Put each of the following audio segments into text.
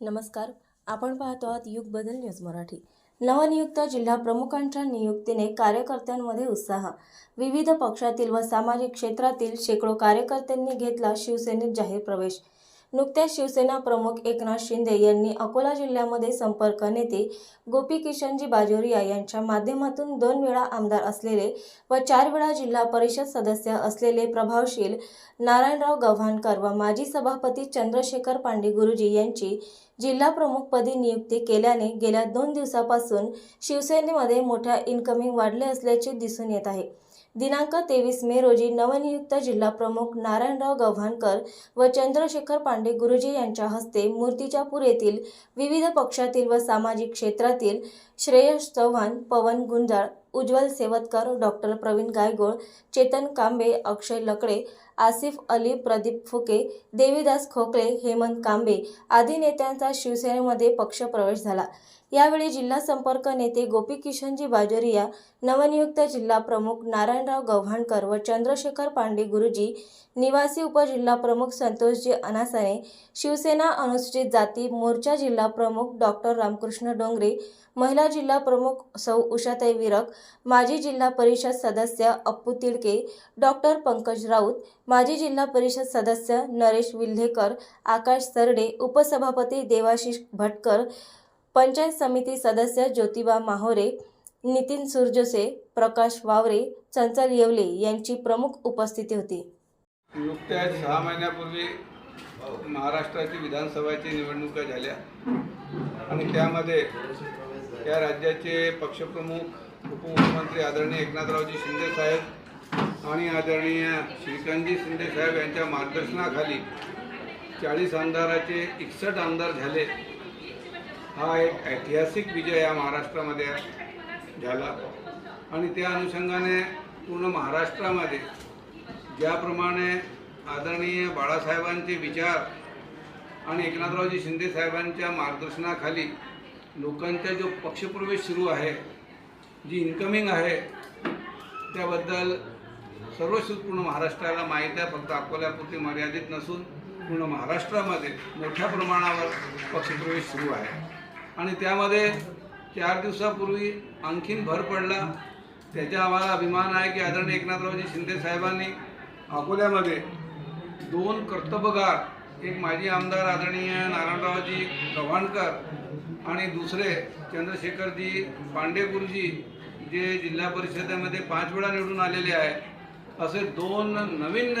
नमस्कार. आपण पाहतो आहात युग बदल न्यूज मराठी. नवनियुक्त जिल्हा प्रमुखांच्या नियुक्तीने कार्यकर्त्यांमध्ये उत्साह. विविध पक्षातील व सामाजिक क्षेत्रातील शेकडो कार्यकर्त्यांनी घेतला शिवसेनेत जाहीर प्रवेश. नुकत्याच शिवसेना प्रमुख एकनाथ शिंदे यांनी अकोला जिल्ह्यामध्ये संपर्क नेते गोपी किशनजी बाजोरिया यांच्या माध्यमातून दोन वेळा आमदार असलेले व चार वेळा जिल्हा परिषद सदस्य असलेले प्रभावशील नारायणराव गव्हाणकर व माजी सभापती चंद्रशेखर पांडे गुरुजी यांची जिल्हा प्रमुखपदी नियुक्ती केल्याने गेल्या दोन दिवसापासून शिवसेनेमध्ये मोठ्या इन्कमिंग वाढले असल्याचे दिसून येत आहे. दिनांक तेवीस मे रोजी नवनियुक्त जिल्हा प्रमुख नारायणराव गव्हाणकर व चंद्रशेखर पांडे गुरुजी यांच्या हस्ते मूर्तिजापूर येथील विविध पक्षातील व सामाजिक क्षेत्रातील श्रेयस चव्हाण पवन गुंजाळ उज्ज्वल सेवतकर डॉक्टर प्रवीण गायगोळ चेतन कांबे अक्षय लकडे आसिफ अली प्रदीप फुके देवीदास खोकळे हेमंत कांबे आदी नेत्यांचा शिवसेनेमध्ये पक्षप्रवेश झाला. यावेळी जिल्हा संपर्क नेते गोपी किशनजी बाजोरिया नवनियुक्त जिल्हा प्रमुख नारायणराव गव्हाणकर व चंद्रशेखर पांडे गुरुजी निवासी उपजिल्हा प्रमुख संतोषजी अनासाने शिवसेना अनुसूचित जाती मोर्चा जिल्हा प्रमुख डॉक्टर रामकृष्ण डोंगरे महिला जिल्हा प्रमुख सौ उषाताई विरक माजी जिल्हा परिषद सदस्य अप्पू तिडके डॉक्टर पंकज राऊत माजी जिल्हा परिषद सदस्य नरेश विल्हेकर आकाश सरडे उपसभापती देवाशिष भटकर पंचायत समिती सदस्य ज्योतिबा माहोरे नितीन सुरजोसे प्रकाश वावरे चंचल येवले यांची प्रमुख उपस्थिती होती. नुकत्याच सहा महिन्यापूर्वी महाराष्ट्राची विधानसभाची निवडणुका झाल्या. आणि त्यामध्ये या राज्याचे पक्षप्रमुख उपमुख्यमंत्री आदरणीय एकनाथरावजी शिंदे साहेब आणि आदरणीय श्रीकांतजी शिंदे साहेब यांच्या मार्गदर्शनाखाली चाळीस आमदाराचे एकसष्ट आमदार झाले. हा एक ऐतिहासिक विजय या महाराष्ट्रामध्ये झाला. आणि त्या अनुषंगाने पूर्ण महाराष्ट्रामध्ये ज्याप्रमाणे आदरणीय बाळासाहेबांचे विचार आणि एकनाथरावजी शिंदे साहेबांच्या मार्गदर्शनाखाली लोकांचा जो पक्षप्रवेश सुरू आहे जी इन्कमिंग आहे त्याबद्दल सर्वस्वी पूर्ण महाराष्ट्राला माहीत आहे. फक्त अकोल्यापुरती मर्यादित नसून पूर्ण महाराष्ट्रामध्ये मोठ्या प्रमाणावर पक्षप्रवेश सुरू आहे. आणि त्यामध्ये चार दिवसापूर्वी आणखीन भर पडला. त्याचा आम्हाला अभिमान आहे की आदरणीय एकनाथरावजी शिंदे साहेबांनी अकोल्यामध्ये दोन कर्तव्यगार एक माजी आमदार आदरणीय नारायणरावजी गव्हाणकर आणि दुसरे चंद्रशेखरजी पांडे गुरुजी जे जिल्हा परिषदेमध्ये पाच वेळा निवडून आलेले आहे असे दोन नवीन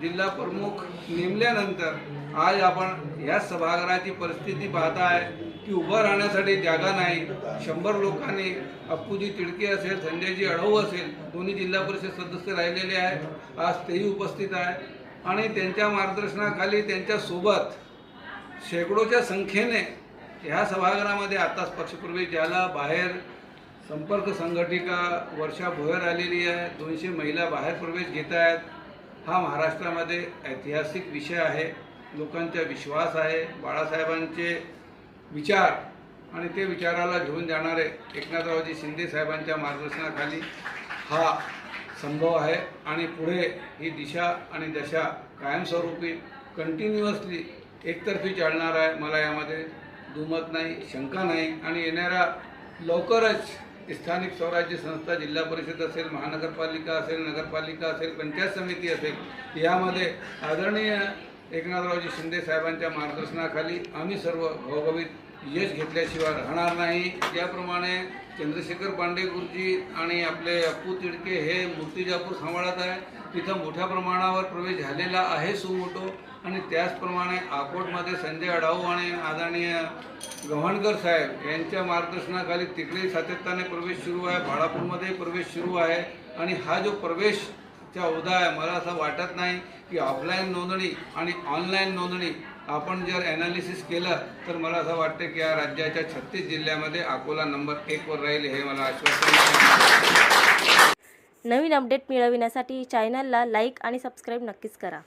जिल्हा प्रमुख नेमल्यानंतर आज आपण या सभागृहाची परिस्थिती पाहताय की उभं राहण्यासाठी जागा नाही. शंभर लोकांनी अप्पूजी तिडके असेल संजयजी अडवू असेल दोन्ही जिल्हा परिषद सदस्य राहिलेले आहेत आज तेही उपस्थित आहे. आणि त्यांच्या मार्गदर्शनाखाली त्यांच्यासोबत शेकडोच्या संख्येने ह्या सभागृहामध्ये आताच पक्षपूर्वी ज्याला बाहेर संपर्क संघटिका वर्षा भोयर आलेली आहे दोनशे महिला बाहेर प्रवेश घेत आहेत हा महाराष्ट्रामध्ये ऐतिहासिक विषय आहे. लोकांचा विश्वास आहे बाळासाहेबांचे विचार आणि ते विचाराला घेऊन जाणारे एकनाथरावजी शिंदे साहेबांच्या मार्गदर्शनाखाली हा संभव आहे. आणि पुढे ही दिशा आणि दशा कायमस्वरूपी कंटिन्युअसली एकतर्फी चालणार आहे. मला यामध्ये दुमत नाही शंका नाही आणि येणाऱ्या लवकरच स्थानिक स्वराज्य संस्था जिल्हा परिषद असेल महानगरपालिका असेल नगरपालिका असेल पंचायत समिती असेल यामध्ये आदरणीय एकनाथरावजी शिंदे साहेबांच्या मार्गदर्शनाखाली आम्ही सर्व घवघवीत यश घेतल्याशिवाय राहणार नाही. त्याप्रमाणे चंद्रशेखर पांडे गुरुजी आणि आपले अप्पू तिडके हे मूर्तिजापूर सांभाळत आहे. तिथं मोठ्या प्रमाणावर प्रवेश झालेला आहे सुमोटो. आणि त्याचप्रमाणे अकोटमध्ये संजय अडाऊ आणि आदरणीय गव्हाणकर साहेब यांच्या मार्गदर्शनाखाली तिकडे सातत्याने प्रवेश सुरू आहे. भाळापूरमध्येही प्रवेश सुरू आहे. आणि हा जो प्रवेश चा आहे. मला असं वाटत नाही की ऑफलाईन नोंदणी आणि ऑनलाईन नोंदणी आपण जर ॲनालिसिस केलं तर मला असं वाटतं की या राज्याच्या छत्तीस जिल्ह्यामध्ये अकोला नंबर एकवर राहील हे मला आश्वासन नवीन अपडेट मिळविण्यासाठी चॅनलला लाईक आणि सबस्क्राईब नक्कीच करा.